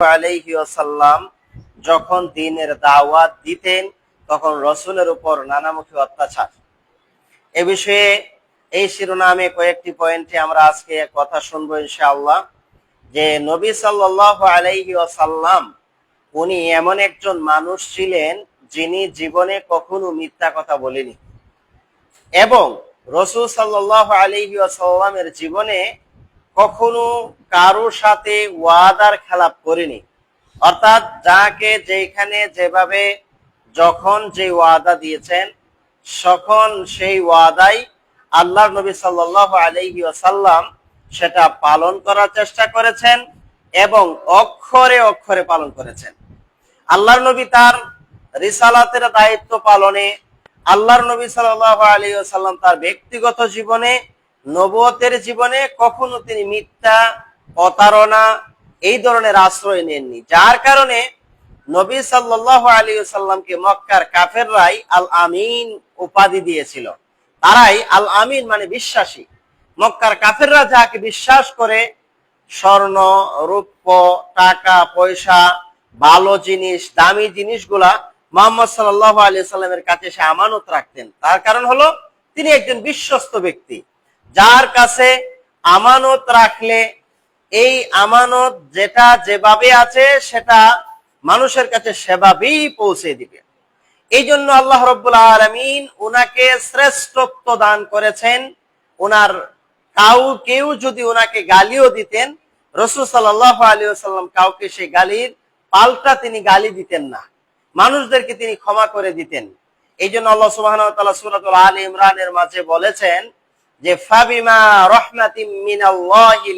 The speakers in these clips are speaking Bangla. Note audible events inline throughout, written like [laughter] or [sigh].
ওয়াসাল্লাম যখন দিনের দাওয়াত দিতেন, তখন রসুলের উপর নানামুখী অত্যাচার। এ বিষয়ে এই শিরোনামে কয়েকটি পয়েন্টে আমরা আজকে কথা শুনব ইনশাআল্লাহ, যে নবী সাল্লাহ আলাইহি ওয়াসাল্লাম উনি এমন একজন মানুষ ছিলেন যিনি জীবনে কখনো মিথ্যা কথা বলেনি। এবং রসুল সাল্লাহ আলাইহি ওয়াসাল্লামের জীবনে কখনো কারও সাথে ওয়াদার খেলাপ করেনি। অর্থাৎ যাকে যেখানে যেভাবে যখন যে ওয়াদা দিয়েছেন, তখন সেই ওয়াদাই আল্লাহ নবী সাল্লাহ আলাইহি ওয়াসাল্লাম সেটা পালন করার চেষ্টা করেছেন এবং অক্ষরে অক্ষরে পালন করেছেন। আল্লাহর নবী তার রিসালাতের দায়িত্ব পালনে, আল্লাহর নবী সাল্লাহ আলী সাল্লাম তার ব্যক্তিগত জীবনে নবতের জীবনে কখনো তিনি মিথ্যা, প্রতারণা এই ধরনের আশ্রয় নেননি। যার কারণে নবী সাল্লাহ আলী সাল্লামকে মক্কার কাফেররাই আল আমিন উপাধি দিয়েছিল। তারাই আল আমিন মানে বিশ্বাসী। মক্কার কাফেররা যাকে বিশ্বাস করে, স্বর্ণ, রূপ্য, টাকা, পয়সা, ভালো জিনিস, দামি জিনিসগুলা মোহাম্মদ সাল্লাহ আলী সাল্লামের কাছে সে আমানত রাখতেন। তার কারণ হলো তিনি একজন বিশ্বস্ত ব্যক্তি। যার কাছে আমানত রাখলে, এই আমানত যেটা যেভাবে আছে, সেটা মানুষের কাছে সেভাবেই পৌঁছে দিবে। এই জন্য আল্লাহ রব্বুল্লাহ আলমিন উনাকে শ্রেষ্ঠত্ব দান করেছেন। উনার কাউ কেউ যদি উনাকে গালিও দিতেন, রসুল সাল্লাহ আলী সাল্লাম কাউকে সেই গালির পাল্টা তিনি গালি দিতেন না। মানুষদেরকে তিনি ক্ষমা করে দিতেন। এই জন্য আল্লাহ সুবাহ আল ইমরানের মাঝে বলেছেন যে, ফাবিমা রহমাতিম মিনাল্লাহি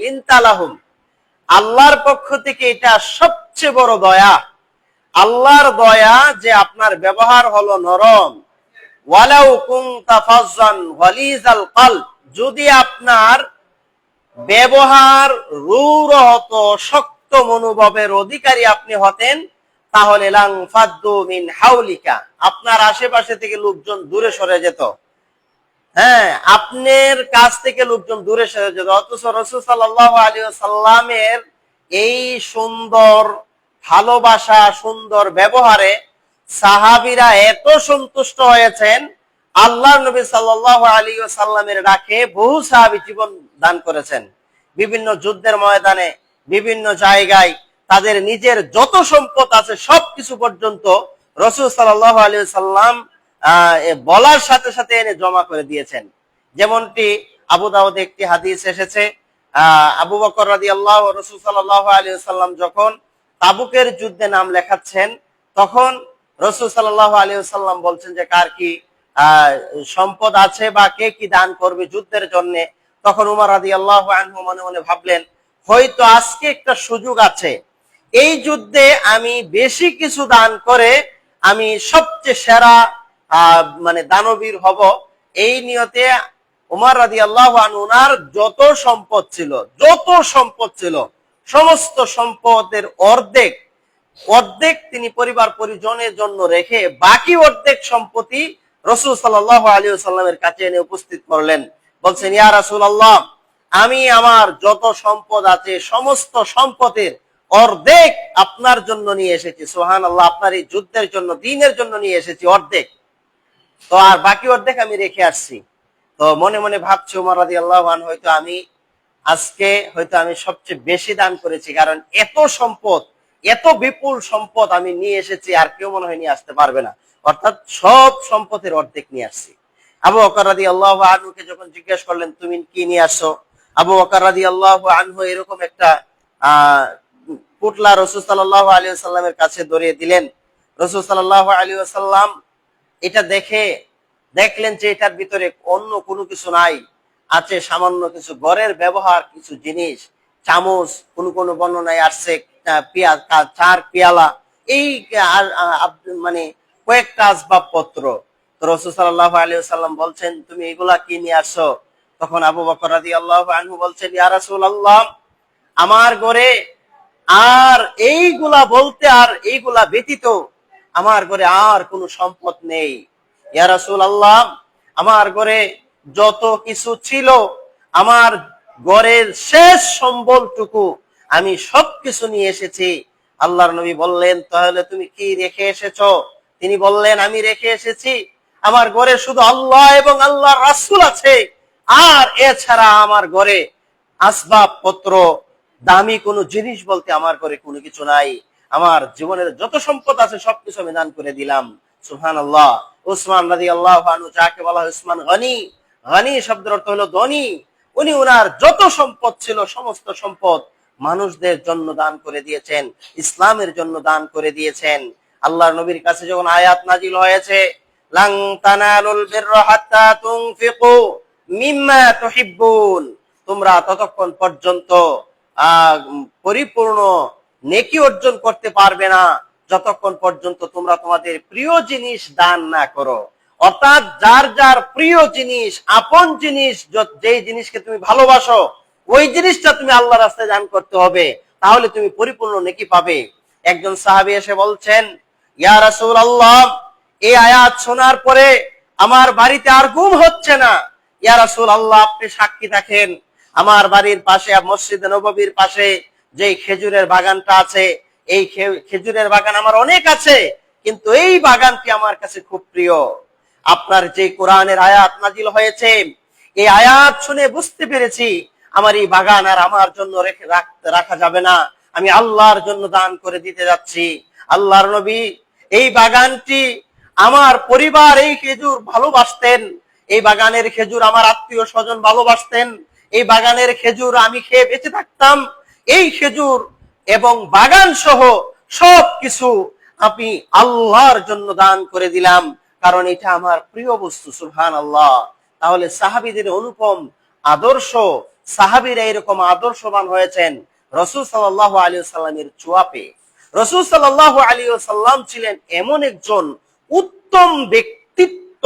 আল্লাহর পক্ষ থেকে এটা সবচেয়ে বড় দয়া। আল্লাহর দয়া যে আপনার ব্যবহার হলো নরম। ওয়ালাউ যদি আপনার ব্যবহার রূঢ় হতো শক্ত মনোভাবের অধিকারী আপনি হতেন, তাহলে লাং ফাদ্দু মিন হাউলিকা। আপনার আশেপাশে থেকে লোকজন দূরে সরে যেত। হ্যাঁ আপনার কাছ থেকে লোকজন দূরে সরে যেত অথচ রসুল সাল্লাহ আলী সাল্লামের এই সুন্দর ভালোবাসা, সুন্দর ব্যবহারে সাহাবিরা এত সন্তুষ্ট হয়েছেন আল্লাহ নবী সাল্লাহ আলী সাল্লামের ডাকে বহু সাহাবি জীবন দান করেছেন। বিভিন্ন যুদ্ধের ময়দানে, বিভিন্ন জায়গায় তাদের নিজের যত সম্পদ আছে সবকিছু পর্যন্ত রসুল সাল্লাহ আলী সাল্লাম বলার সাথে সাথে এনে জমা করে দিয়েছেন। যেমনটি আবু দাউদ একটি হাদিস এসেছে আবু বকর রাদি আল্লাহ রসুল সাল্লাহ আলী সাল্লাম যখন তাবুকের যুদ্ধে নাম লেখাচ্ছেন, তখন রসুল সাল্লাহ আলী সাল্লাম বলছেন যে, কার কি সম্পদ আছে বা কে কি দান করবে যুদ্ধের জন্য? তখন উমার রাদি আল্লাহ আনহু মনে মনে ভাবলেন, হয়তো আজকে একটা সুযোগ আছে। এই যুদ্ধে আমি বেশি কিছু দান করে আমি সবচেয়ে সেরা মানে দানবীর হব, এই নিয়তে উমার রাদি আল্লাহ উনার যত সম্পদ ছিল, যত সম্পদ ছিল, সমস্ত সম্পদের অর্ধেক অর্ধেক তিনি পরিবার পরিজনের জন্য রেখে বাকি অর্ধেক সম্পত্তি রসুল সাল্লাহ আলী সাল্লামের কাছে এনে উপস্থিত করলেন। বলছেন, ইয়া রাসুল আল্লাহ আমি আমার যত সম্পদ আছে, সমস্ত সম্পদের অর্ধেক আপনার জন্য নিয়ে এসেছি। সোহান আল্লাহ আপনার এই যুদ্ধের জন্য, দিনের জন্য নিয়ে এসেছি অর্ধেক। তো আর বাকি অর্ধেক আমি রেখে আসছি। তো মনে মনে ভাবছি উমার রাজি আল্লাহ হয়তো আমি আজকে হয়তো আমি সবচেয়ে বেশি দান করেছি, কারণ এত সম্পদ, এত বিপুল সম্পদ আমি নিয়ে এসেছি, আর কেউ মনে হয় নিয়ে আসতে পারবে না। অর্থাৎ সব সম্পদের অর্ধেক নিয়ে আসছি। আবু বকর রাদি আল্লাহ আনহুকে যখন জিজ্ঞেস করলেন, তুমি কি নিয়ে আসো আবু বকর রাদি আল্লাহ আনহু এরকম একটা আহ পুটলা রসুল সাল্লাহ আলী সাল্লামের কাছে ধরিয়ে দিলেন। রসুল সাল্লাহ আলী সাল্লাম এটা দেখে দেখলেন যে এটার ভিতরে অন্য কোনো কিছু নাই, আছে সামান্য কিছু ঘরের ব্যবহার, কিছু জিনিস, চামচ, কোন কোন বর্ণনায় আসছে চার পেয়ালা, এই মানে কয়েকটা আসবাবপত্র। তো রসুল সাল্লাহ আলী সাল্লাম বলছেন, তুমি এগুলা কি নিয়ে আসো তখন আবু বকর আল্লাহ আনহু বলছেন, ইয়া রাসূল আল্লাহ আমার ঘরে আর এইগুলা বলতে আর এইগুলা ব্যতীত আমার ঘরে আর কোনো সম্পদ নেই। ইয়া রাসূল আল্লাহ আমার ঘরে যত কিছু ছিল, আমার ঘরের শেষ সম্বলটুকু আমি সবকিছু নিয়ে এসেছি। আল্লাহর নবী বললেন, তাহলে তুমি কি রেখে এসেছ? তিনি বললেন, আমি রেখে এসেছি, আমার ঘরে শুধু আল্লাহ এবং আল্লাহ রাসূল আছে। আর এছাড়া আমার ঘরে আসবাবপত্র, দামি কোনো জিনিস বলতে আমার ঘরে কোনো কিছু নাই। আমার জীবনের যত সম্পদ আছে সবকিছু আমি দান করে দিলাম। সুহান আল্লাহ উসমান রাজি আল্লাহ যাকে বলা উসমান গনি গনি শব্দের অর্থ হলো ধনী। উনি ওনার যত সম্পদ ছিল, সমস্ত সম্পদ মানুষদের জন্য দান করে দিয়েছেন, ইসলামের জন্য দান করে দিয়েছেন। আল্লাহর নবীর কাছে যখন আয়াত নাজিল হয়েছে, লাং তানালুল বিররা হাত্তা তুনফিকু মিম্মা তুহিব্বুন। তোমরা ততক্ষণ পর্যন্ত পরিপূর্ণ নেকি অর্জন করতে পারবে না। যতক্ষণ পর্যন্ত তোমরা তোমাদের প্রিয় জিনিস দান না করো। অর্থাৎ যার যার প্রিয় জিনিস, আপন জিনিস যেই জিনিসকে তুমি ভালোবাসো, ওই জিনিসটা তুমি আল্লাহ রাস্তায় দান করতে হবে। তাহলে তুমি পরিপূর্ণ নেকি পাবে। একজন সাহাবী এসে বলছেন, ইয়া আল্লাহ এই আয়াত শোনার পরে আমার বাড়িতে আর ঘুম হচ্ছে না। ইয়া রাসূল আল্লাহ আপনি সাক্ষী থাকেন। আমার বাড়ির পাশে, মসজিদ নববীর পাশে যে খেজুরের বাগানটা আছে, এই খেজুরের বাগান আমার অনেক আছে, কিন্তু এই বাগানটি আমার কাছে খুব প্রিয়। আপনার যে কোরআনের আয়াত নাজিল হয়েছে, এই আয়াত শুনে বুঝতে পেরেছি আমার এই বাগান আর আমার জন্য রেখে যাবে না। আমি আল্লাহর জন্য দান করে দিতে যাচ্ছি। আল্লাহর নবী এই বাগানটি আমার পরিবার এই খেজুর ভালোবাসতেন। এই বাগানের খেজুর আমার আত্মীয় স্বজন ভালোবাসতেন। এই বাগানের খেজুর আমি খেয়ে বেঁচে থাকতাম। এই খেজুর এবং বাগান সহ সব কিছু আমি আল্লাহর জন্য দান করে দিলাম। কারণ এটা আমার প্রিয় বস্তু সুহান আল্লাহ তাহলে সাহাবিদের অনুপম আদর্শ, সাহাবিরা এরকম আদর্শবান হয়েছেন রসুল সাল্লাহ আলী সাল্লামের চুয়াপে। রসুল সাল্লাহ আলী সাল্লাম ছিলেন এমন একজন উত্তম ব্যক্তিত্ব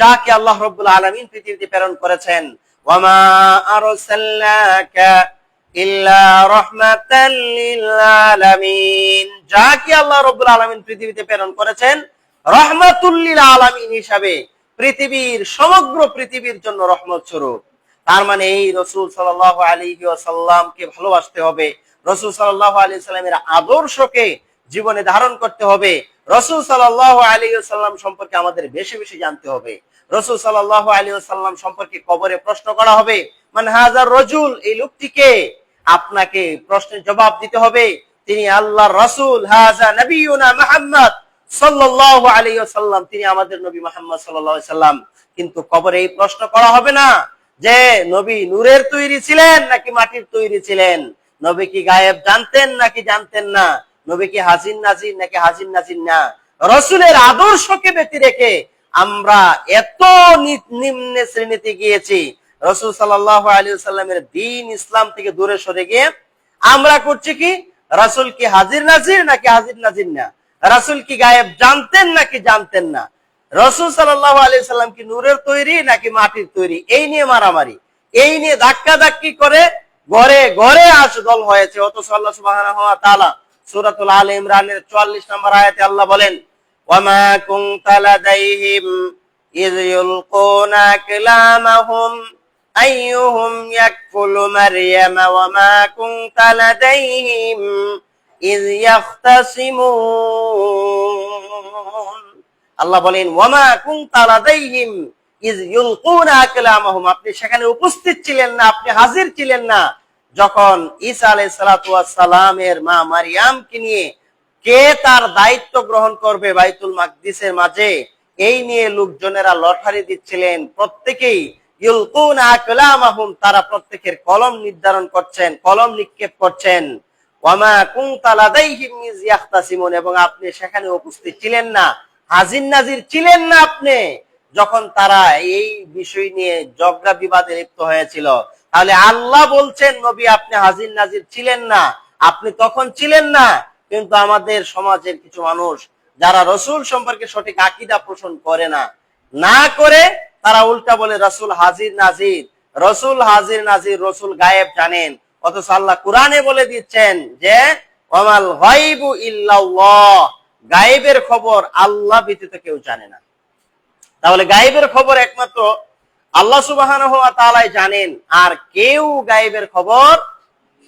যাকে আল্লাহ রব্বুল আলমিন পৃথিবীতে প্রেরণ করেছেন। ওয়ামা আরসালনাকা আলামিন যাকে আল্লাহ রাব্বুল আলামিন পৃথিবীতে প্রেরণ করেছেন? রহমাতুল লিল আলামিন হিসাবে পৃথিবীর সমগ্র পৃথিবীর জন্য রহমত স্বরূপ। তার মানে এই রসুল সাল্লাল্লাহু আলাইহি ওয়াসাল্লামকে ভালোবাসতে হবে। রসুল সাল্লাল্লাহু আলাইহি সাল্লামের আদর্শকে জীবনে ধারণ করতে হবে। রসুল আলাইহি ওয়াসাল্লাম সম্পর্কে আমাদের বেশি বেশি জানতে হবে। রসুল আলাইহি ওয়াসাল্লাম সম্পর্কে কবরে প্রশ্ন করা হবে মানে হাজার রজুল, এই লোকটিকে আপনাকে প্রশ্নের জবাব দিতে হবে। তিনি আল্লাহর রাসূল হাজা নবিয়ুনা মুহাম্মদ সাল্লাল্লাহু আলাইহি ওয়াসাল্লাম। তিনি আমাদের নবী মুহাম্মদ সাল্লাল্লাহু সাল্লাম কিন্তু কবরে এই প্রশ্ন করা হবে না যে, নবী নূরের তৈরি ছিলেন নাকি মাটির তৈরি ছিলেন? নবী কি গায়েব জানতেন নাকি জানতেন না? নবী কি হাজির নাজির নাকি হাজির নাজির না? রসুলের আদর্শকে ব্যতি রেখে আমরা এত নিম্নে শ্রেণীতে গিয়েছি। রসুল সাল্লাহ আলী সাল্লামের দিন ইসলাম থেকে দূরে সরে গিয়ে আমরা করছি কি? রাসুল কি হাজির নাজির নাকি হাজির নাজির না? রাসুল কি গায়েব জানতেন নাকি জানতেন না? রসুল সাল্লাহ আলি সাল্লাম কি নূরের তৈরি নাকি মাটির তৈরি? এই নিয়ে মারামারি। এই নিয়ে ধাক্কা ধাক্কি করে ঘরে ঘরে আসদল হয়েছে। অত ওয়া তাআলা সূরাতুল আল ইমরানের 44 নম্বর আয়াতে আল্লাহ বলেন, ওয়ামা লাদাইহিম ইয ইউলকুনা কালামাহুম আইয়ুহুম ইয়াকফুলু মারইয়াম ওয়ামা কুনতা লাদাইহিম ইয ইয়াখতাসিমুন আল্লাহ বলেন, ওয়ামা কুনতা লাদাইহিম ইয ইউলকুনা কালামাহুম। আপনি সেখানে উপস্থিত ছিলেন না, আপনি হাজির ছিলেন না। যখন ঈসা আলাইহিস সালাতু সালামের মা মারিয়ামকে নিয়ে কে তার দায়িত্ব গ্রহণ করবে বাইতুল মাকদিসের মাঝে, এই নিয়ে লোকজনেরা লটারি দিচ্ছিলেন। প্রত্যেকেই তারা প্রত্যেকের কলম নির্ধারণ করছেন, কলম নিক্ষেপ করছেন। এবং আপনি সেখানে উপস্থিত ছিলেন না। হাজির নাজির ছিলেন না আপনি, যখন তারা এই বিষয় নিয়ে ঝগড়া বিবাদে লিপ্ত হয়েছিল। তাহলে আল্লাহ বলছেন, নবী, আপনি হাজির নাজির ছিলেন না। আপনি তখন ছিলেন না, কিন্তু আমাদের সমাজের কিছু মানুষ, যারা রসুল সম্পর্কে সঠিক আকিদা পোষণ করে না না করে তারা উল্টা বলে, রসুল হাজির নাজির, রসুল হাজির নাজির, রসুল গায়েব জানেন। অথচ আল্লাহ কোরআনে বলে দিচ্ছেন যে ওমাল গায়বু ইল্লাল্লাহ। গায়েবের খবর আল্লাহ ব্যতীত কেউ জানে না। তাহলে গায়েবের খবর একমাত্র আল্লাহ সুবাহান হওয়া তালাই জানেন, আর কেউ গায়েবের খবর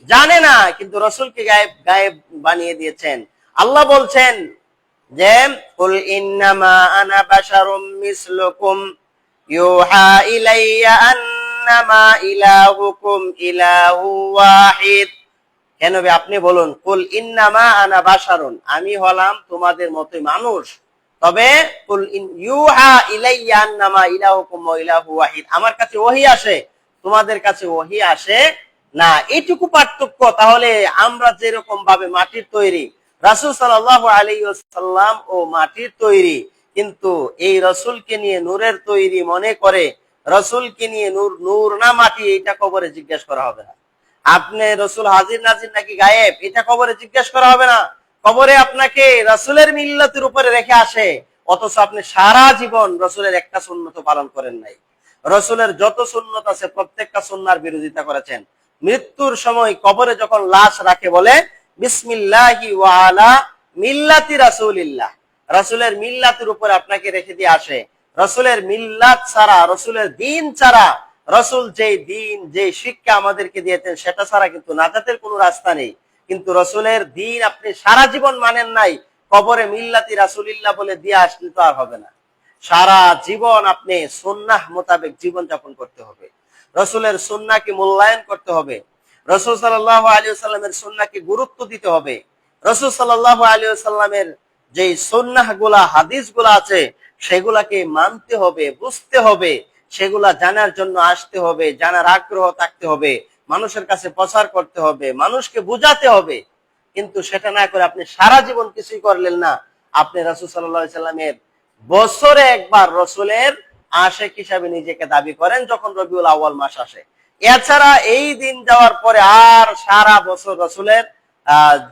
জানে না। কিন্তু রসুলকে গায়েব গায়েব বানিয়ে দিয়েছেন। আল্লাহ বলছেন যে, কুল ইন্নামা আনা বাশারুম মিসলুকুম। ইউহা ইলাইয়া আন্নামা ইলাহুকুম ইলাহু ওয়াহিদ। কেন আপনি বলুন, কুল ইন্নামা আনা বাশারুন, আমি হলাম তোমাদের মতোই মানুষ। তবে কুল ইউহা ইলাইয়া আন্নামা ইলাহুকুম ইলাহু ওয়াহিদ। আমার কাছে ওহী আসে, তোমাদের কাছে ওহী আসে না। এটুকু পার্থক্য, তাহলে আমরা যেরকম ভাবে মাটির তৈরি, রাসূল আলাইহি ওয়াসাল্লাম ও মাটির তৈরি কিন্তু এই রসুলকে নিয়ে নূরের তৈরি মনে করে রসুলকে নিয়ে নূর নূর না মাটি, এটা কবরে জিজ্ঞেস করা হবে না। আপনি রসুল হাজির নাজির নাকি গায়েব, এটা কবরে জিজ্ঞেস করা হবে না। কবরে আপনাকে রসুলের মিল্লতের উপরে রেখে আসে, অথচ আপনি সারা জীবন রসুলের একটা সুন্নত পালন করেন নাই। রসুলের যত সুন্নত আছে প্রত্যেকটা সুন্নার বিরোধিতা করেছেন। মৃত্যুর সময় কবরে যখন লাশ রাখে বলে, বিসমিল্লাহি ওয়ালা মিল্লাতি রাসূলিল্লাহ। রসুলের মিল্লাতের উপরে আপনাকে রেখে দিয়ে আসে। রসুলের মিল্লাত ছাড়া, রসুলের দিন ছাড়া, রসুল যে দিন যে শিক্ষা আমাদেরকে দিয়েছেন, সেটা ছাড়া কিন্তু নাজাতের কোনো রাস্তা নেই। কিন্তু রসুলের দিন আপনি সারা জীবন মানেন নাই, কবরে মিল্লাতি রাসুলিল্লাহ বলে দিয়ে আসলে তো আর হবে না। সারা জীবন আপনি সুন্নাহ মোতাবেক জীবন যাপন করতে হবে। রসুলের সুন্নাকে মূল্যায়ন করতে হবে। রসুল সাল্লাহ আলী সাল্লামের সুন্নাকে গুরুত্ব দিতে হবে। রসুল সাল্লাহ আলী সাল্লামের যে সুন্নাহগুলা হাদিসগুলা আছে, সেগুলাকে মানতে হবে, বুঝতে হবে। সেগুলা জানার জন্য আসতে হবে, জানার আগ্রহ থাকতে হবে, মানুষের কাছে প্রচার করতে হবে, মানুষকে বুঝাতে হবে। কিন্তু সেটা না করে আপনি সারা জীবন কিছুই করলেন না। আপনি রসুল সাল্লামের বছরে একবার রসুলের আশেক হিসাবে নিজেকে দাবি করেন যখন রবিউল আউ্য়াল মাস আসে। এছাড়া এই দিন যাওয়ার পরে আর সারা বছর রসুলের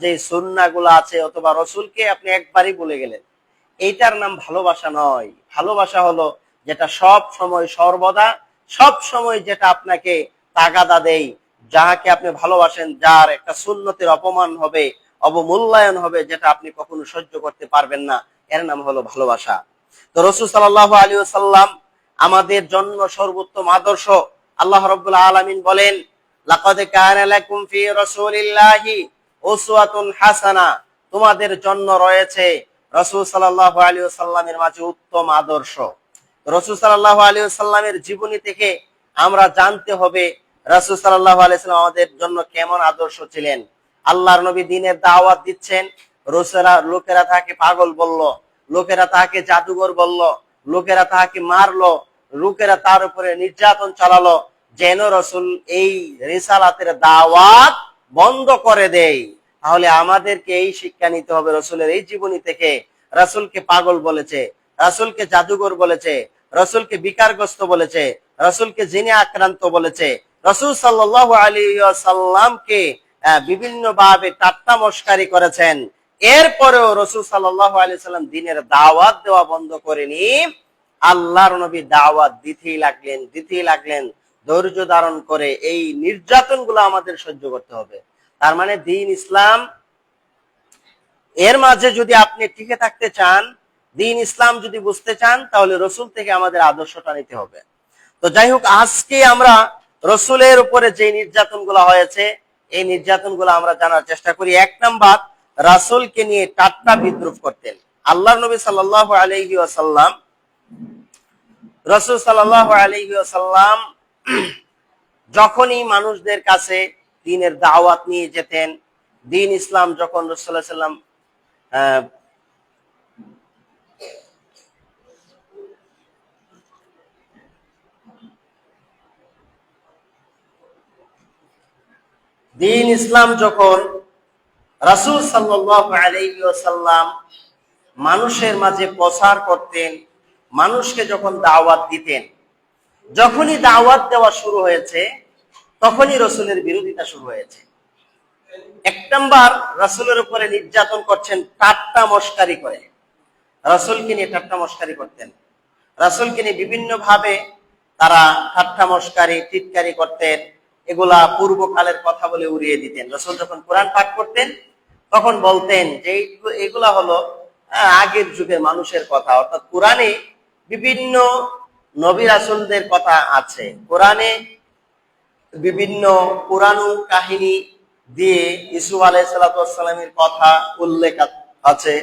যে সুন্না আছে অথবা রসুলকে আপনি একবারই বলে গেলেন, এইটার নাম ভালোবাসা নয়। ভালোবাসা হলো যেটা সব সময় সর্বদা, সব সময় যেটা আপনাকে তাগাদা দেয়, যাহাকে আপনি ভালোবাসেন, যার একটা সুন্নতের অপমান হবে, অবমূল্যায়ন হবে, যেটা আপনি কখনো সহ্য করতে পারবেন না। এর নাম হলো ভালোবাসা। তো রসুল সাল্লাহ আলী সাল্লাম আমাদের জন্য সর্বোত্তম আদর্শ আল্লাহ রব্বুল আলমিন বলেন, লাকাদ কানা ফি রাসূলিল্লাহি উসওয়াতুন হাসানা, তোমাদের জন্য রয়েছে রসুল সাল্লাল্লাহু আলাইহি সাল্লামের মাঝে উত্তম আদর্শ। রসুল সাল্লাল্লাহু আলাইহি সাল্লামের জীবনী থেকে আমরা জানতে হবে রসুল সাল্লাল্লাহু আলাইহি সাল্লাম আমাদের জন্য কেমন আদর্শ ছিলেন। আল্লাহর নবী দিনের দাওয়াত দিচ্ছেন রসুলা লোকেরা তাকে পাগল বলল, লোকেরা তাকে জাদুঘর বলল, লোকেরা তাকে মারলো, লোকেরা তার উপরে নির্যাতন চালালো, যেন রসুল এই রিসালাতের দাওয়াত বন্ধ করে দেয় তাহলে আমাদেরকে এই শিক্ষা নিতে হবে। রসুলের এই জীবনী থেকে রসুলকে পাগল বলেছে, রসুলকে জাদুঘর বলেছে, রসুলকে বিকারগ্রস্ত বলেছে, রসুলকে জিনে আক্রান্ত বলেছে। রসুল সাল্লাহ আলী সাল্লামকে বিভিন্ন ভাবে টাট্টা মস্কারি করেছেন। এরপরেও রসুল সাল্লাহ আলি সাল্লাম দিনের দাওয়াত দেওয়া বন্ধ করেনি। আল্লাহর নবী দাওয়াত দিতেই লাগলেন দিতেই লাগলেন। ধৈর্য ধারণ করে এই নির্যাতন আমাদের সহ্য করতে হবে। তার মানে দিন ইসলাম, এর মাঝে যদি আপনি টিকে থাকতে চান, দিন ইসলাম যদি বুঝতে চান, তাহলে রসুল থেকে আমাদের আদর্শটা নিতে হবে। তো যাই হোক, আজকে আমরা রসুলের উপরে যে নির্যাতন হয়েছে, এই নির্যাতন আমরা জানার চেষ্টা করি। এক নাম্বার, রাসুলকে নিয়ে টাট্টা বিদ্রুপ করতেন আল্লাহ নবী সাল্লাহ আলহি রসুল সাল্লাহ আলহি [clears throat] যখনই মানুষদের কাছে দিনের দাওয়াত নিয়ে যেতেন, দিন ইসলাম যখন রসুল্লাহ সাল্লাম দিন ইসলাম যখন রাসুল সাল্লাম মানুষের মাঝে প্রচার করতেন, মানুষকে যখন দাওয়াত দিতেন যখনই দাওয়াত দেওয়া শুরু হয়েছে, তখনই রসুলের বিরোধিতা শুরু হয়েছে। এক নম্বর, রসুলের উপরে নির্যাতন করছেন, টাট্টা মস্কারি করে। রসুলকে নিয়ে ঠাট্টা মস্কারি করতেন। রসুলকে নিয়ে বিভিন্ন ভাবে তারা ঠাট্টা মস্কারি, টিটকারি করতেন, এগুলা পূর্বকালের কথা বলে উড়িয়ে দিতেন। রসুল যখন কোরআন পাঠ করতেন, তখন বলতেন যে এগুলা হলো আগের যুগের মানুষের কথা। অর্থাৎ কোরআনে বিভিন্ন নবী রাসুলদের কথা আছে। কোরআনে বিভিন্ন পুরানো কাহিনী দিয়ে ইসু আলাইসালামের কথা উল্লেখ আছে,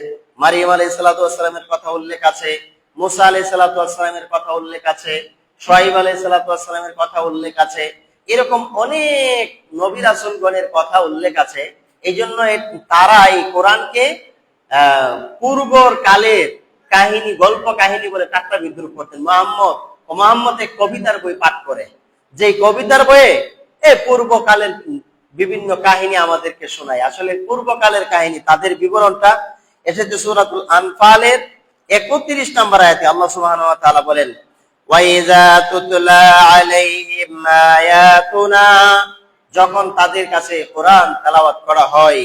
মারিয়াম আলাইসালামের কথা উল্লেখ আছে, মুসা আলাইসালামের কথা উল্লেখ আছে, সোহাইব আলাইসালামের কথা উল্লেখ আছে। এরকম অনেক নবী রাসুলগণের কথা উল্লেখ আছে। এই জন্য তারা এই কোরআনকে পূর্বর কালের কাহিনী, গল্প কাহিনী বলে ঠাট্টা বিদ্রুপ করতেন। মোহাম্মদ ও মোহাম্মদ এক কবিতার বই পাঠ করে। যে কবিতার বইয়ে, এ পূর্বকালের বিভিন্ন কাহিনী আমাদেরকে শোনায়। আসলে পূর্বকালের কাহিনী, তাদের বিবরণটা এসেছে সূরাতুল আনফালের একত্রিশ নম্বর আয়াতে। আল্লাহ ওয়া বলেন যখন তাদের কাছে কোরআন তেলাওয়াত করা হয়,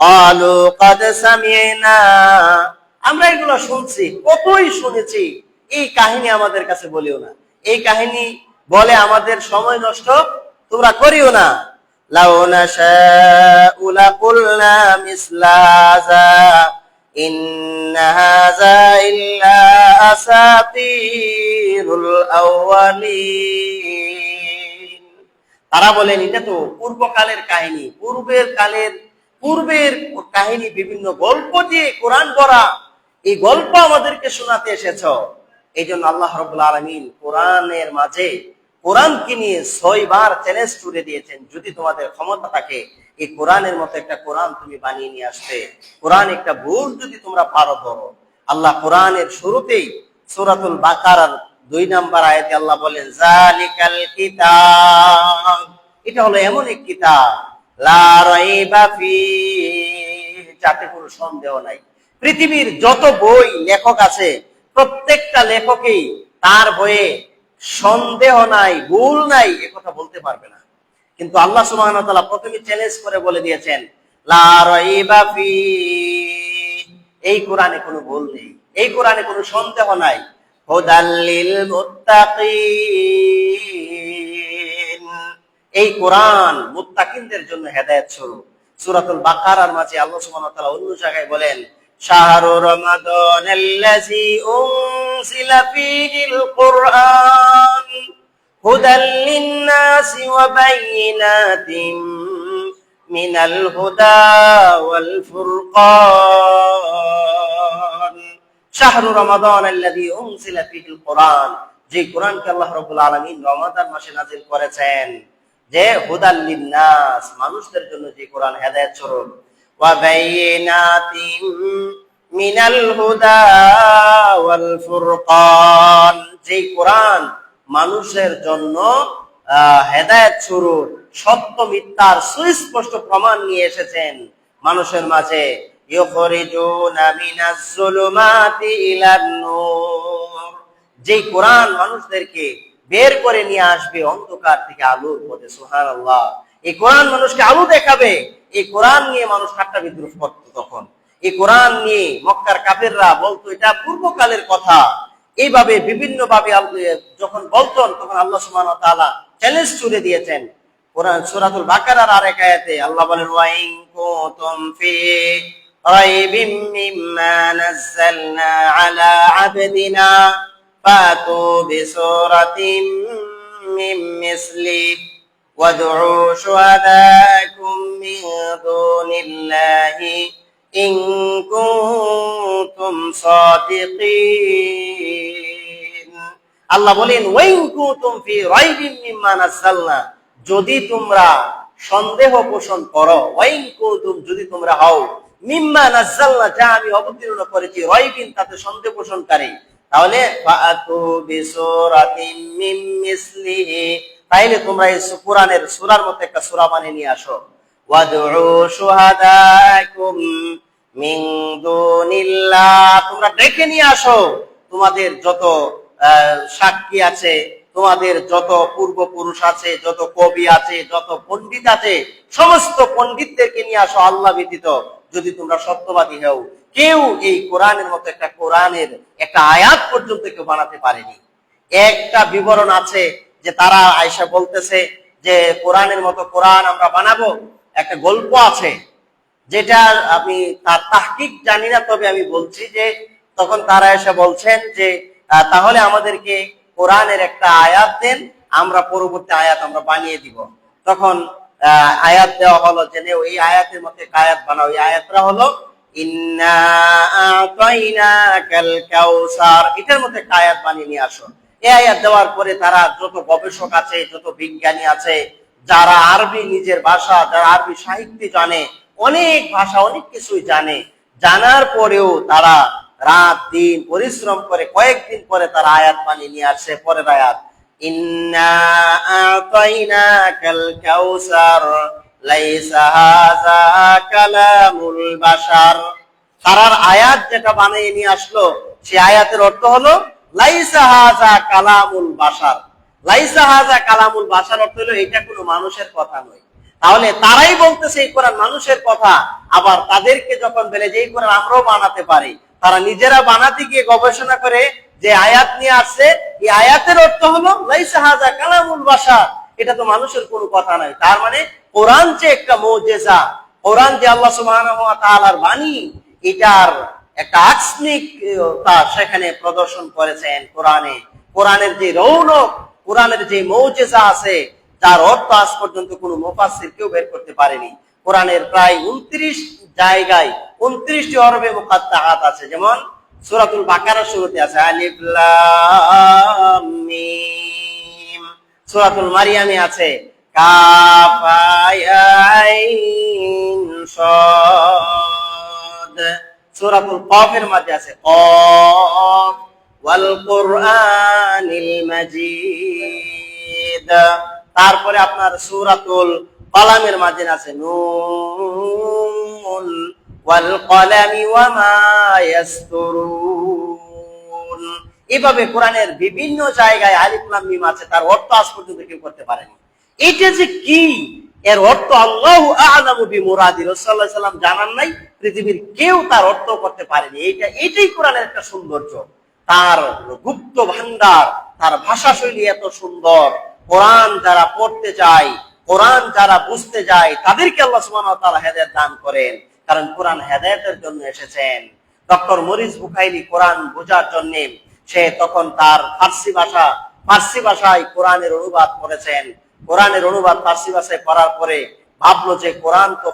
ক্বালু ক্বাদ সামি'না। আমরা এগুলো শুনছি, কতই শুনেছি, এই কাহিনী আমাদের কাছে বলিও না। এই কাহিনী বলে আমাদের সময় নষ্ট, তোমরা করিও না। তারা বলেন, এটা তো পূর্বকালের কাহিনী। পূর্বের কালের, পূর্বের কাহিনী বিভিন্ন গল্প দিয়ে কোরআন করা এই গল্প আমাদেরকে শোনাতে এসেছ। এই জন্য আল্লাহ রবুল আলমিন কোরআনের মাঝে কোরআনকে নিয়ে ছয়বার চ্যালেঞ্জ ছুড়ে দিয়েছেন। যদি তোমাদের ক্ষমতা থাকে, এই কোরআনের মতো একটা কোরআন তুমি বানিয়ে নিয়ে আসতে। কোরআন একটা ভুল যদি তোমরা পারো, ধরো। আল্লাহ কোরআনের শুরুতেই সূরাতুল বাকারার দুই নাম্বার আয়াতে আল্লাহ বলেন জালিকাল কিতাব। এটা হলো এমন এক কিতাব। লা রাইবা ফি যাতে কোনো সন্দেহ নাই। পৃথিবীর যত বই লেখক আছে, প্রত্যেকটা লেখকেই তার বইয়ে সন্দেহ নাই, ভুল নাই কথা বলতে পারবে না। কিন্তু আল্লাহ সুবহানাহু প্রথমে চ্যালেঞ্জ করে বলে দিয়েছেন এই কোরআনে কোনো ভুল নেই, এই কোরআনে কোনো সন্দেহ নাই। এই কোরআন মুত্তাকিনদের জন্য হেদায়েত স্বরূপ। সূরাতুল বাকারার মাঝে আল্লাহ তাআলা অন্য জায়গায় বলেন রমাদানাল্লাযী উনজিলা ফীহিল কুরআন হুদাল লিন-নাসি ওয়া বাইয়িনাতিন মিনাল হুদা ওয়াল ফুরকান। শাহরু রমাদান আল্লাযী উনজিলা ফীহিল কুরআন, যে কোরআনকে আল্লাহ রাব্বুল আলামিন রমাদান মাসে নাযিল করেছেন, যে হুদাল লিন-নাস, মানুষদের জন্য যে কোরআন হেদায়েত স্বরূপ মিনাল হুদা ওয়াল ফুরকান যে কোরআন মানুষের জন্য হেদায়েত স্বরূপ সত্য মিথ্যার সুস্পষ্ট প্রমাণ নিয়ে এসেছেন মানুষের মাঝে। যেই কোরআন মানুষদেরকে বের করে নিয়ে আসবে অন্ধকার থেকে আলোর পথে, সুবহানাল্লাহ। এই কোরআন মানুষকে আলো দেখাবে, এই কোরআন নিয়ে মানুষ ঠাট্টা বিদ্রুপ করত তখন। এই কোরআন নিয়ে মক্কার কাফেররা বলতো, এটা পূর্বকালের কথা। এইভাবে বিভিন্ন ভাবে যখন বলতেন, তখন আল্লাহ ওয়া তাআলা চ্যালেঞ্জ ছুড়ে দিয়েছেন। কোরআন সূরাতুল বাকারার আরেক আয়াতে আল্লাহ বলেন, ওয়া ইন ফি রাইবিম মিম্মা নাযালনা আলা আবদিনা ফাতু বিসূরাতিম মিন মিসলিহি وادعوا شهداءكم من دون الله إن كنتم صادقين আল্লাহ বলেন ওয়াইন কুতুম ফি রাইবিন মিম্মা নাযালনা যদি তোমরা সন্দেহ পোষণ করো ওয়াইন কুতুম যদি তোমরা হও মিম্মা নাযালনা যা আমি অবতীর্ণ করেছি রাইবিন তাতে সন্দেহ পোষণকারী তাহলে ফাআতু বিসূরাতিন মিন মিসলিহি তাইলে তোমরা এই কোরআনের সূরার মতো একটা সূরা বানিয়ে নিয়ে আসো। মিন তোমরা নিয়ে আসো তোমাদের যত সাক্ষী আছে, তোমাদের যত পূর্বপুরুষ আছে, যত কবি আছে, যত পণ্ডিত আছে, সমস্ত পণ্ডিতদেরকে নিয়ে আসো আল্লাহ ব্যতীত। যদি তোমরা সত্যবাদী হও, কেউ এই কোরআনের মতো একটা কোরআনের একটা আয়াত পর্যন্ত কেউ বানাতে পারেনি। একটা বিবরণ আছে যে তারা আয়সা বলতেছে যে কোরআনের মতো কোরআন আমরা বানাবো। একটা গল্প আছে, যেটা আমি তার তাহকিক জানি না, তবে আমি বলছি যে তখন তারা এসে বলছেন যে তাহলে আমাদেরকে কোরআনের একটা আয়াত দেন, আমরা পরবর্তী আয়াত আমরা বানিয়ে দিব। তখন আয়াত দেওয়া হলো যে, নেও, এই আয়াতের মধ্যে আয়াত বানাও। এই আয়াতটা হলো, ইন্না আতাইনাকাল কাউসার। এটার মধ্যে আয়াত বানিয়ে নিয়ে আসো। আয়াত দেওয়ার পরে তারা যত গবেষক আছে, যত বিজ্ঞানী আছে, যারা আরবি নিজের ভাষা, যারা আরবি সাহিত্য জানে, অনেক ভাষা, অনেক কিছুই জানে, জানার পরেও তারা রাত, দিন পরিশ্রম করে কয়েকদিন পরে তারা আয়াত বানিয়ে নিয়ে আসছে পরের আয়াত আয়াত যেটা বানিয়ে নিয়ে আসলো সেই আয়াতের অর্থ হলো লাইসা হাযা কালামুল বাশার। লাইসা হাযা কালামুল বাশার অর্থ হলো, এটা কোনো মানুষের কথা নয়। তাহলে তারাই বলতেছে এই কোরআন মানুষের কথা, আবার তাদেরকে যখন বলে যে এই কোরআন আমরাও বানাতে পারি, তারা নিজেরা বানাতে গিয়ে গবেষণা করে যে আয়াত নিয়ে আসছে, এই আয়াতের অর্থ হলো, লাইসা হাজা কালামুল বাসা এটা তো মানুষের কোনো কথা নয়। তার মানে কোরআন যে একটা মৌজেজা, কোরআন যে আল্লাহ সুবহানাহু বাণী, এটার একটা আকস্মিক তা সেখানে প্রদর্শন করেছেন কোরআনে। কোরআনের যে রৌনক, কোরআনের যে মৌজেজা আছে যার অর্থ আজ পর্যন্ত কোনো মুফাসসির কেউ বের করতে পারেনি। কোরআনের প্রায় উনত্রিশ জায়গায় উনত্রিশটি অরবে মুকাত্তাহাত আছে। যেমন সূরাতুল বাকারার শুরুতে আছে, আলিফ লাম মিম। সূরাতুল মারিয়ামে আছে কাফ আইন সাদ সূরাতুল কফের মধ্যে আছে, কফ ওয়াল কুরআনিল মাজিদ। তারপরে আপনার সুরাতুল কলামের মাঝে আছে নুন ওয়াল কলামি ওয়া মা ইয়াসতুরুন। এভাবে কোরআনের বিভিন্ন জায়গায় আলিফ লাম মিম আছে, তার অর্থ আজ পর্যন্ত কেউ করতে পারেনি। এটা যে কি? এর অর্থ আল্লাহ আলামু বিমুরাদি, রাসূলুল্লাহ সাল্লাম জানান নাই, পৃথিবীর কেউ তার অর্থ করতে পারেনি। এটা এটাই কোরআনের একটা সৌন্দর্য। তার গুপ্ত ভান্ডার, তার ভাষা শৈলী এত সুন্দর। কোরআন যারা পড়তে যায় কোরআন যারা বুঝতে যায় তাদেরকে আল্লাহ ওয়া তাআলা হেদায়েত দান করেন। কারণ কোরআন হেদায়তের জন্য এসেছেন। ডক্টর মরিস বুখাইলি কোরআন বোঝার জন্য সে তখন তার ফার্সি ভাষা ফার্সি ভাষায় কোরআনের অনুবাদ করেছেন। কোরআনের অনুবাদ ফার্সি ভাষায় পড়ার পরে ভাবলো যে কোরআন তো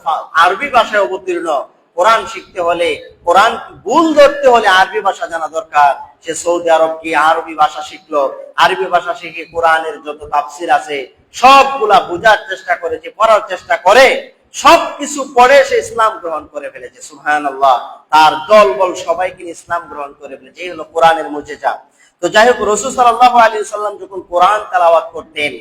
আরবি ভাষায় অবতীর্ণ। কোরআন শিখতে হলে, কোরআন ভুল ধরতে হলে আরবি ভাষা জানা দরকার। সে সৌদি আরব গিয়ে আরবি ভাষা শিখলো। আরবি ভাষা শিখে কোরআনের যত তাফসির আছে, সবগুলা বোঝার চেষ্টা করেছে পড়ার চেষ্টা করে, সবকিছু পড়ে সে ইসলাম গ্রহণ করে ফেলেছে। সুহান আল্লাহ তার দল বল সবাইকে ইসলাম গ্রহণ করে ফেলেছে। এই হলো কোরআনের মুজেজা। তো যাই হোক, রসুল সাল্লাহ আলী সাল্লাম যখন কোরআন তালাওয়াত করতেন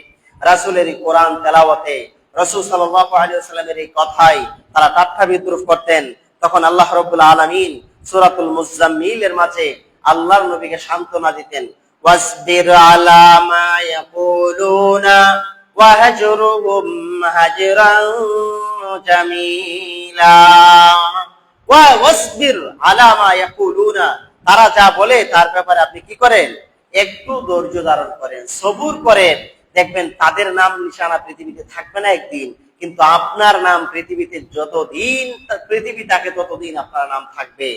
রাসুলের এই কোরআন তেলাওয়াতে রসুল সাল্লামের এই কথাই তারা টাট্টা বিদ্রুপ করতেন। তখন আল্লাহ রবুল্লা আলমিন সুরাতুল মুজাম্মিলের মাঝে আল্লাহর নবীকে সান্ত্বনা দিতেন। তারা যা বলে তার ব্যাপারে আপনি কি করেন? একটু ধৈর্য ধারণ করেন, সবুর করেন। দেখবেন তাদের নাম নিশানা পৃথিবীতে থাকবে না একদিন, কিন্তু আপনার নাম পৃথিবীতে যতদিন, পৃথিবী থাকে ততদিন আপনার নাম থাকবে।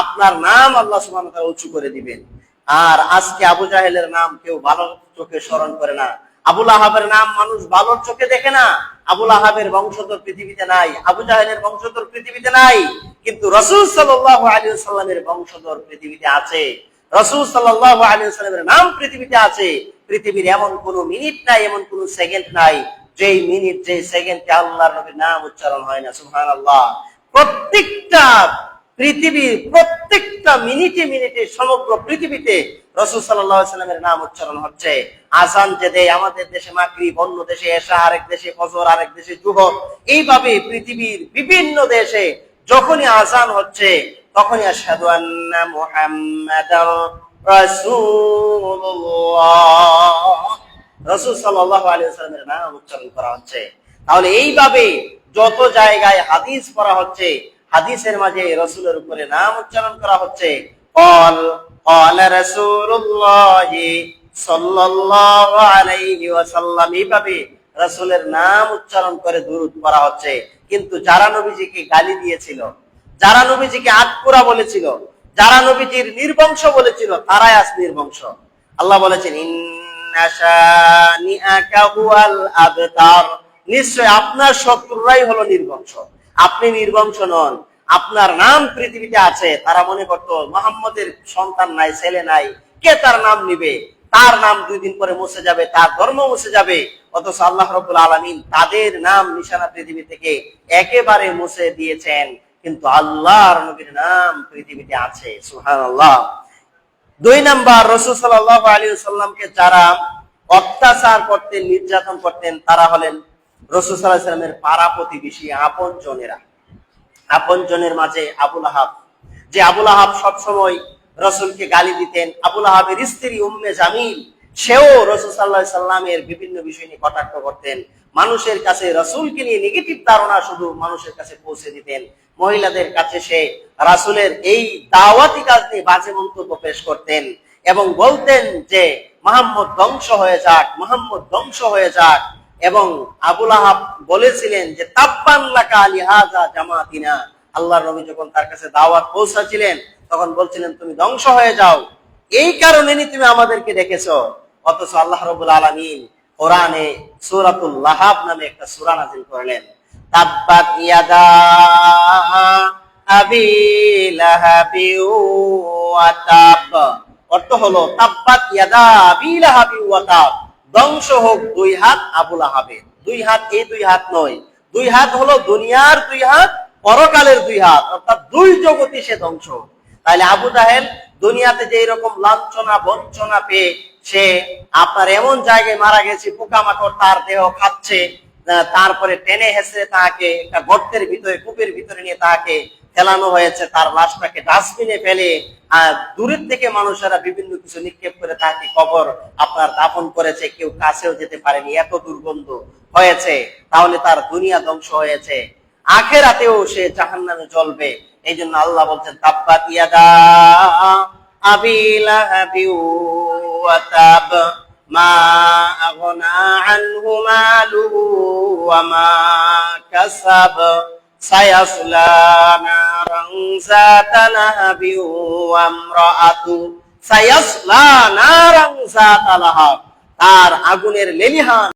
আপনার নাম আল্লাহ তাআলা উঁচু করে দিবেন। আর আজকে আবু জাহেলের নাম কেউ ভালো চোখে স্মরণ করে না। আবুল আহাবের নাম মানুষ ভালো চোখে দেখে না। আবুল আহাবের বংশধর পৃথিবীতে নাই, আবু জাহেলের বংশধর পৃথিবীতে নাই, কিন্তু রসুল সাল্লাহ আলী সাল্লামের বংশধর পৃথিবীতে আছে। রসুল সাল্লাহ নাম পৃথিবীতে আছে। পৃথিবীর এমন কোন মিনিট নাই, এমন কোন সেকেন্ড নাই মিনিট সেকেন্ডে নবীর নাম উচ্চারণ হয় না সুহান আল্লাহ প্রত্যেকটা পৃথিবীর প্রত্যেকটা মিনিটে মিনিটে সমগ্র পৃথিবীতে রসুল সাল্লামের নাম উচ্চারণ হচ্ছে। আসান যে দেয় আমাদের দেশে মাকরি অন্য দেশে এসা আরেক দেশে ফজর, আরেক দেশে জুহর, এইভাবে পৃথিবীর বিভিন্ন দেশে যখনই আজান হচ্ছে, তখনই আসাদু আন্না মুহাম্মাদ রসুল সাল্লাহ আলিয়াল্লামের নাম উচ্চারণ করা হচ্ছে। তাহলে এইভাবে যত জায়গায় হাদিস করা হচ্ছে, হাদিসের মাঝে রসুলের উপরে নাম উচ্চারণ করা হচ্ছে। কল কল রসুল্লাহ সাল্লাল্লাহু আলাইহি ওয়াসাল্লাম। এইভাবে রসুলের নাম উচ্চারণ করে দুরুদ পড়া হচ্ছে। কিন্তু যারা নবীজিকে গালি দিয়েছিল, যারা নবীজিকে আটপুরা বলেছিল, যারা নবীজির নির্বংশ বলেছিল, তারাই আজ নির্বংশ আল্লাহ বলেছেন নিশ্চয় আপনার শত্রুরাই হলো নির্বংশ আপনি নির্বংশ নন, আপনার নাম পৃথিবীতে আছে। তারা মনে করতো, মোহাম্মদের সন্তান নাই, ছেলে নাই, কে তার নাম নিবে? তার নাম দুই দিন পরে মুছে যাবে, তার ধর্ম মুছে যাবে। অথচ আল্লাহ রবুল আলমিন তাদের নাম নিশানা পৃথিবী থেকে একেবারে মুছে দিয়েছেন। কিন্তু আল্লাহর নবীর নাম পৃথিবীতে আছে সুহান আল্লাহ দুই নাম্বার, রসুল সাল্লাহ আলী সাল্লামকে যারা অত্যাচার করতেন, নির্যাতন করতেন, তারা হলেন রসুল সাল্লামের পাড়া প্রতিবেশী আপন জনেরা আপন জনের মাঝে আবুল আহাব। যে আবুল আহাব সবসময় রসুলকে গালি দিতেন। আবুল আহাবের স্ত্রী উম্মে জামিল, সেও রসুল সাল্লাহ সাল্লামের বিভিন্ন বিষয় নিয়ে কটাক্ষ করতেন। মানুষের কাছে রসুলকে নিয়ে নেগেটিভ ধারণা শুধু মানুষের কাছে পৌঁছে দিতেন। মহিলাদের কাছে সে রাসুলের এই দাওয়াতি কাজ নিয়ে বাজে মন্তব্য পেশ করতেন এবং বলতেন যে, মোহাম্মদ ধ্বংস হয়ে যাক, মোহাম্মদ ধ্বংস হয়ে যাক। এবং আবুল আহাব বলেছিলেন যে, তাব্বান লাকা জামাতিনা। আল্লাহর নবী যখন তার কাছে দাওয়াত পৌঁছাছিলেন তখন বলছিলেন, তুমি ধ্বংস হয়ে যাও। এই কারণে তুমি আমাদেরকে ডেকেছো অথচ আল্লাহ রবুল আলমিন কোরআনে সূরাতুল লাহাব নামে একটা সূরা নাযিল করলেন। দুই হাত হলো দুনিয়ার দুই হাত পরকালের দুই হাত অর্থাৎ দুই জগতি সে ধ্বংস। তাহলে আবু জাহেল দুনিয়াতে যে রকম লাঞ্ছনা বঞ্চনা পেয়ে সে আপনার এমন জায়গায় মারা গেছে পোকামাকড় তার দেহ খাচ্ছে তারপরে টেনে হেসে তাকে একটা গর্তের ভিতরে কূপের ভিতরে নিয়ে তাকে ফেলানো হয়েছে। তার লাশটাকে ডাস্টবিনে ফেলে আহ, দূরের থেকে মানুষেরা বিভিন্ন কিছু নিক্ষেপ করে তাকে কবর আপনার দাফন করেছে। কেউ কাছেও যেতে পারেনি এত দুর্গন্ধ হয়েছে তাহলে তার দুনিয়া ধ্বংস হয়েছে। আখেরাতেও সে জাহান্নামে জ্বলবে। এই জন্য আল্লাহ বলছেন, তাব্বাত ইয়াদা আবি লাহাবি ওয়া তাব মা আগনা আনহু মালুহু ওয়া মা কাসাব। সায়াসলা নারান যাতা লাহাবি ওয়া ইমরাআতু সায়াসলা নারান যাতা তার আগুনের লেলিহান